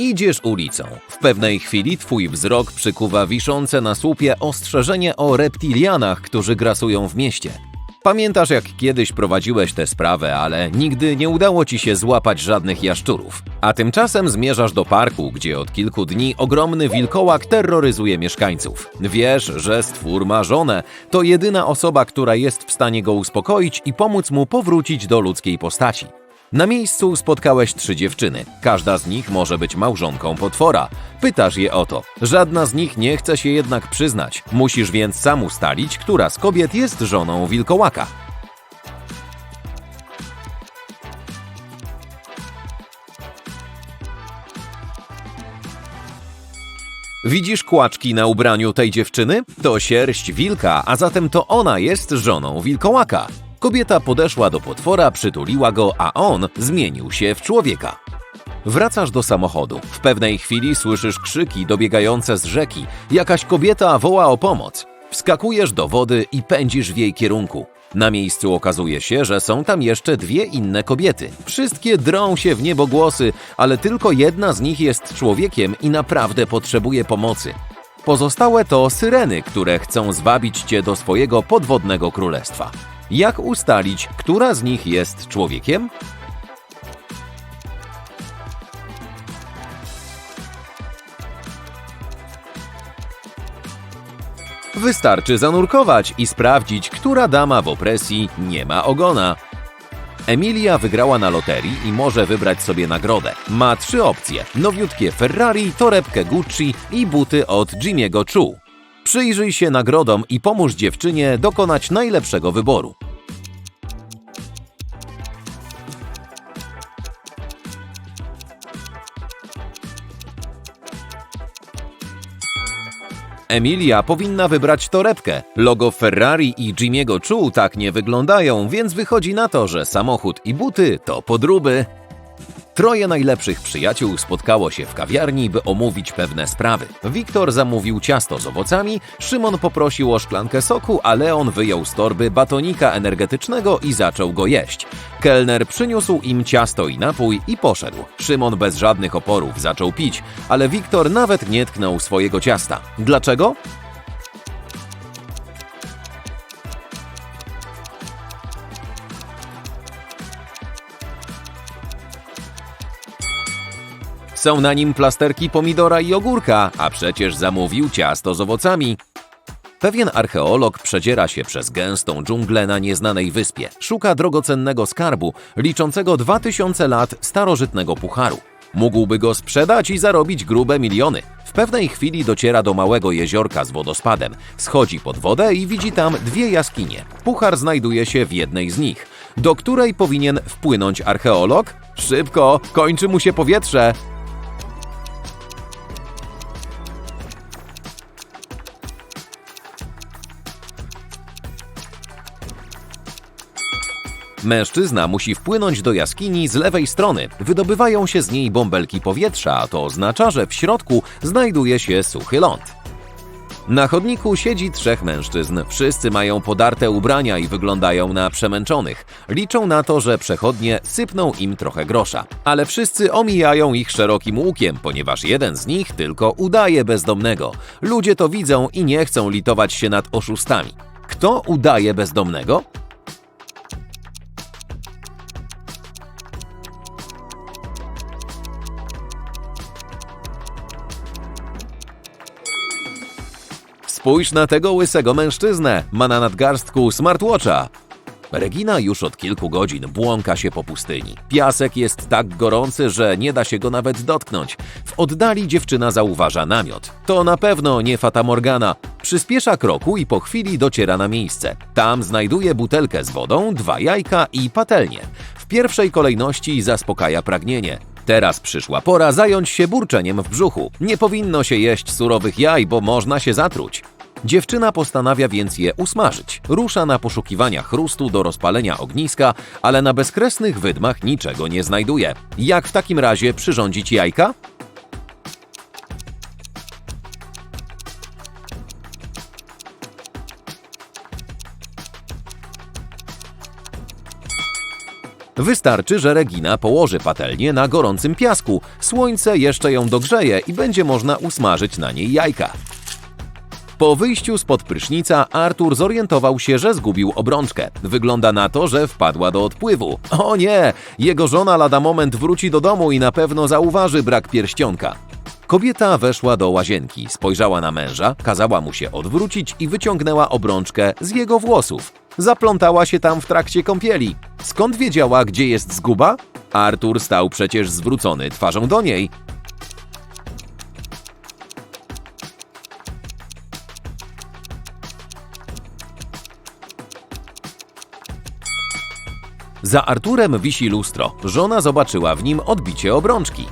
Idziesz ulicą. W pewnej chwili twój wzrok przykuwa wiszące na słupie ostrzeżenie o reptilianach, którzy grasują w mieście. Pamiętasz, jak kiedyś prowadziłeś tę sprawę, ale nigdy nie udało ci się złapać żadnych jaszczurów. A tymczasem zmierzasz do parku, gdzie od kilku dni ogromny wilkołak terroryzuje mieszkańców. Wiesz, że stwór ma żonę. To jedyna osoba, która jest w stanie go uspokoić i pomóc mu powrócić do ludzkiej postaci. Na miejscu spotkałeś trzy dziewczyny. Każda z nich może być małżonką potwora. Pytasz je o to. Żadna z nich nie chce się jednak przyznać. Musisz więc sam ustalić, która z kobiet jest żoną wilkołaka. Widzisz kłaczki na ubraniu tej dziewczyny? To sierść wilka, a zatem to ona jest żoną wilkołaka. Kobieta podeszła do potwora, przytuliła go, a on zmienił się w człowieka. Wracasz do samochodu. W pewnej chwili słyszysz krzyki dobiegające z rzeki. Jakaś kobieta woła o pomoc. Wskakujesz do wody i pędzisz w jej kierunku. Na miejscu okazuje się, że są tam jeszcze dwie inne kobiety. Wszystkie drą się w niebogłosy, ale tylko jedna z nich jest człowiekiem i naprawdę potrzebuje pomocy. Pozostałe to syreny, które chcą zwabić cię do swojego podwodnego królestwa. Jak ustalić, która z nich jest człowiekiem? Wystarczy zanurkować i sprawdzić, która dama w opresji nie ma ogona. Emilia wygrała na loterii i może wybrać sobie nagrodę. Ma trzy opcje: nowiutkie Ferrari, torebkę Gucci i buty od Jimmy'ego Choo. Przyjrzyj się nagrodom i pomóż dziewczynie dokonać najlepszego wyboru. Emilia powinna wybrać torebkę. Logo Ferrari i Jimmy'ego Choo tak nie wyglądają, więc wychodzi na to, że samochód i buty to podróby. Troje najlepszych przyjaciół spotkało się w kawiarni, by omówić pewne sprawy. Wiktor zamówił ciasto z owocami, Szymon poprosił o szklankę soku, a Leon wyjął z torby batonika energetycznego i zaczął go jeść. Kelner przyniósł im ciasto i napój i poszedł. Szymon bez żadnych oporów zaczął pić, ale Wiktor nawet nie tknął swojego ciasta. Dlaczego? Są na nim plasterki pomidora i ogórka, a przecież zamówił ciasto z owocami. Pewien archeolog przedziera się przez gęstą dżunglę na nieznanej wyspie. Szuka drogocennego skarbu, liczącego 2000 lat starożytnego pucharu. Mógłby go sprzedać i zarobić grube miliony. W pewnej chwili dociera do małego jeziorka z wodospadem. Schodzi pod wodę i widzi tam dwie jaskinie. Puchar znajduje się w jednej z nich. Do której powinien wpłynąć archeolog? Szybko, kończy mu się powietrze. Mężczyzna musi wpłynąć do jaskini z lewej strony. Wydobywają się z niej bąbelki powietrza, a to oznacza, że w środku znajduje się suchy ląd. Na chodniku siedzi trzech mężczyzn. Wszyscy mają podarte ubrania i wyglądają na przemęczonych. Liczą na to, że przechodnie sypną im trochę grosza. Ale wszyscy omijają ich szerokim łukiem, ponieważ jeden z nich tylko udaje bezdomnego. Ludzie to widzą i nie chcą litować się nad oszustami. Kto udaje bezdomnego? Spójrz na tego łysego mężczyznę, ma na nadgarstku smartwatcha. Regina już od kilku godzin błąka się po pustyni. Piasek jest tak gorący, że nie da się go nawet dotknąć. W oddali dziewczyna zauważa namiot. To na pewno nie Fata Morgana. Przyspiesza kroku i po chwili dociera na miejsce. Tam znajduje butelkę z wodą, dwa jajka i patelnię. W pierwszej kolejności zaspokaja pragnienie. Teraz przyszła pora zająć się burczeniem w brzuchu. Nie powinno się jeść surowych jaj, bo można się zatruć. Dziewczyna postanawia więc je usmażyć. Rusza na poszukiwania chrustu do rozpalenia ogniska, ale na bezkresnych wydmach niczego nie znajduje. Jak w takim razie przyrządzić jajka? Wystarczy, że Regina położy patelnię na gorącym piasku, słońce jeszcze ją dogrzeje i będzie można usmażyć na niej jajka. Po wyjściu spod prysznica Artur zorientował się, że zgubił obrączkę. Wygląda na to, że wpadła do odpływu. O nie! Jego żona lada moment wróci do domu i na pewno zauważy brak pierścionka. Kobieta weszła do łazienki, spojrzała na męża, kazała mu się odwrócić i wyciągnęła obrączkę z jego włosów. Zaplątała się tam w trakcie kąpieli. Skąd wiedziała, gdzie jest zguba? Artur stał przecież zwrócony twarzą do niej. Za Arturem wisi lustro. Żona zobaczyła w nim odbicie obrączki.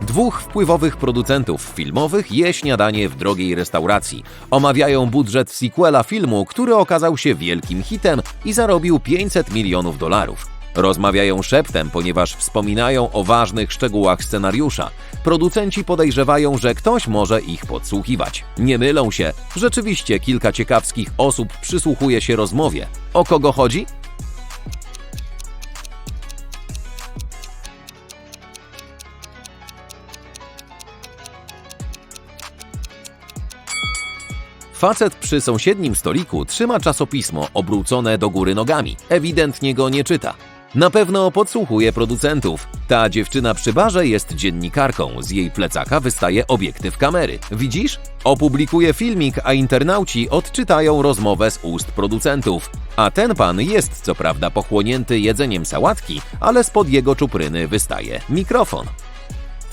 Dwóch wpływowych producentów filmowych je śniadanie w drogiej restauracji. Omawiają budżet sequela filmu, który okazał się wielkim hitem i zarobił 500 milionów dolarów. Rozmawiają szeptem, ponieważ wspominają o ważnych szczegółach scenariusza. Producenci podejrzewają, że ktoś może ich podsłuchiwać. Nie mylą się, rzeczywiście kilka ciekawskich osób przysłuchuje się rozmowie. O kogo chodzi? Facet przy sąsiednim stoliku trzyma czasopismo obrócone do góry nogami. Ewidentnie go nie czyta. Na pewno podsłuchuje producentów. Ta dziewczyna przy barze jest dziennikarką. Z jej plecaka wystaje obiektyw kamery. Widzisz? Opublikuje filmik, a internauci odczytają rozmowę z ust producentów. A ten pan jest co prawda pochłonięty jedzeniem sałatki, ale spod jego czupryny wystaje mikrofon.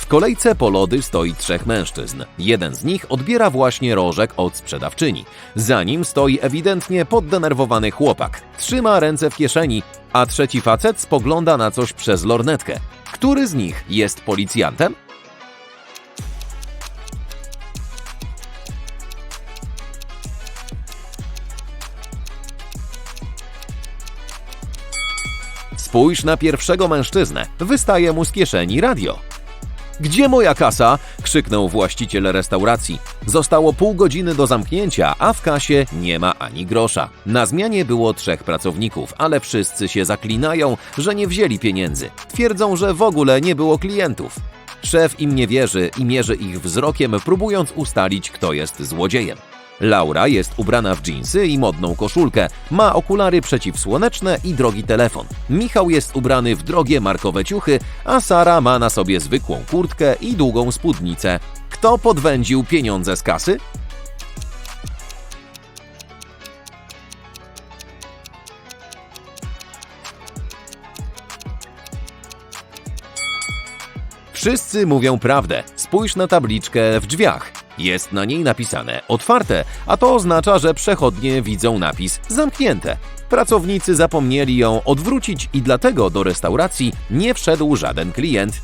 W kolejce po lody stoi trzech mężczyzn. Jeden z nich odbiera właśnie rożek od sprzedawczyni. Za nim stoi ewidentnie poddenerwowany chłopak. Trzyma ręce w kieszeni, a trzeci facet spogląda na coś przez lornetkę. Który z nich jest policjantem? Spójrz na pierwszego mężczyznę. Wystaje mu z kieszeni radio. Gdzie moja kasa? krzyknął właściciel restauracji. Zostało pół godziny do zamknięcia, a w kasie nie ma ani grosza. Na zmianie było trzech pracowników, ale wszyscy się zaklinają, że nie wzięli pieniędzy. Twierdzą, że w ogóle nie było klientów. Szef im nie wierzy i mierzy ich wzrokiem, próbując ustalić, kto jest złodziejem. Laura jest ubrana w dżinsy i modną koszulkę, ma okulary przeciwsłoneczne i drogi telefon. Michał jest ubrany w drogie markowe ciuchy, a Sara ma na sobie zwykłą kurtkę i długą spódnicę. Kto podwędził pieniądze z kasy? Wszyscy mówią prawdę. Spójrz na tabliczkę w drzwiach. Jest na niej napisane otwarte, a to oznacza, że przechodnie widzą napis zamknięte. Pracownicy zapomnieli ją odwrócić i dlatego do restauracji nie wszedł żaden klient.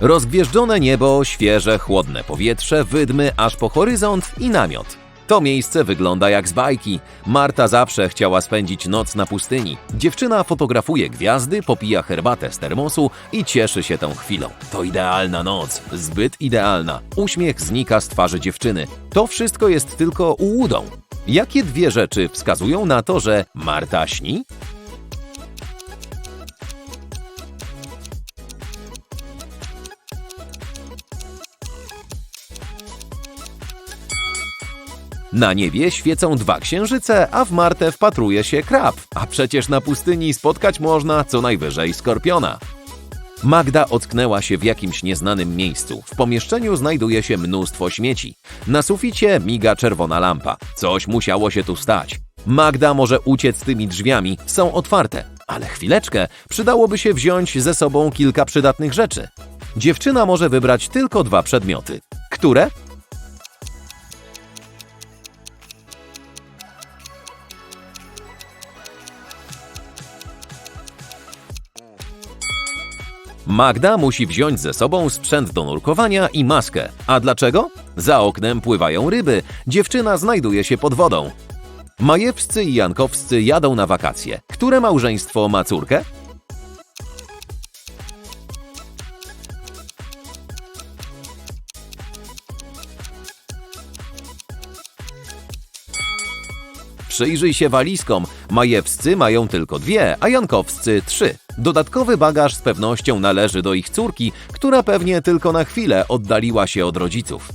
Rozgwieżdżone niebo, świeże, chłodne powietrze, wydmy aż po horyzont i namiot. To miejsce wygląda jak z bajki. Marta zawsze chciała spędzić noc na pustyni. Dziewczyna fotografuje gwiazdy, popija herbatę z termosu i cieszy się tą chwilą. To idealna noc, zbyt idealna. Uśmiech znika z twarzy dziewczyny. To wszystko jest tylko ułudą. Jakie dwie rzeczy wskazują na to, że Marta śni? Na niebie świecą dwa księżyce, a w Martę wpatruje się krab. A przecież na pustyni spotkać można co najwyżej skorpiona. Magda ocknęła się w jakimś nieznanym miejscu. W pomieszczeniu znajduje się mnóstwo śmieci. Na suficie miga czerwona lampa. Coś musiało się tu stać. Magda może uciec tymi drzwiami, są otwarte. Ale chwileczkę, przydałoby się wziąć ze sobą kilka przydatnych rzeczy. Dziewczyna może wybrać tylko dwa przedmioty. Które? Magda musi wziąć ze sobą sprzęt do nurkowania i maskę. A dlaczego? Za oknem pływają ryby, dziewczyna znajduje się pod wodą. Majewscy i Jankowscy jadą na wakacje. Które małżeństwo ma córkę? Przyjrzyj się walizkom. Majewscy mają tylko dwie, a Jankowscy trzy. Dodatkowy bagaż z pewnością należy do ich córki, która pewnie tylko na chwilę oddaliła się od rodziców.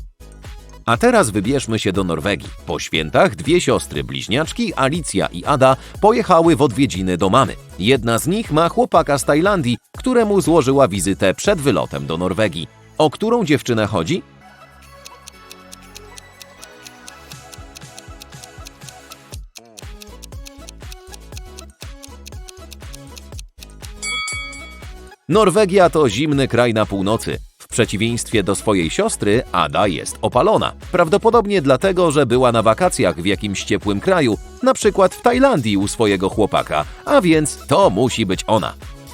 A teraz wybierzmy się do Norwegii. Po świętach dwie siostry bliźniaczki, Alicja i Ada, pojechały w odwiedziny do mamy. Jedna z nich ma chłopaka z Tajlandii, któremu złożyła wizytę przed wylotem do Norwegii. O którą dziewczynę chodzi? Norwegia to zimny kraj na północy. W przeciwieństwie do swojej siostry, Ada jest opalona. Prawdopodobnie dlatego, że była na wakacjach w jakimś ciepłym kraju, na przykład w Tajlandii u swojego chłopaka, a więc to musi być ona.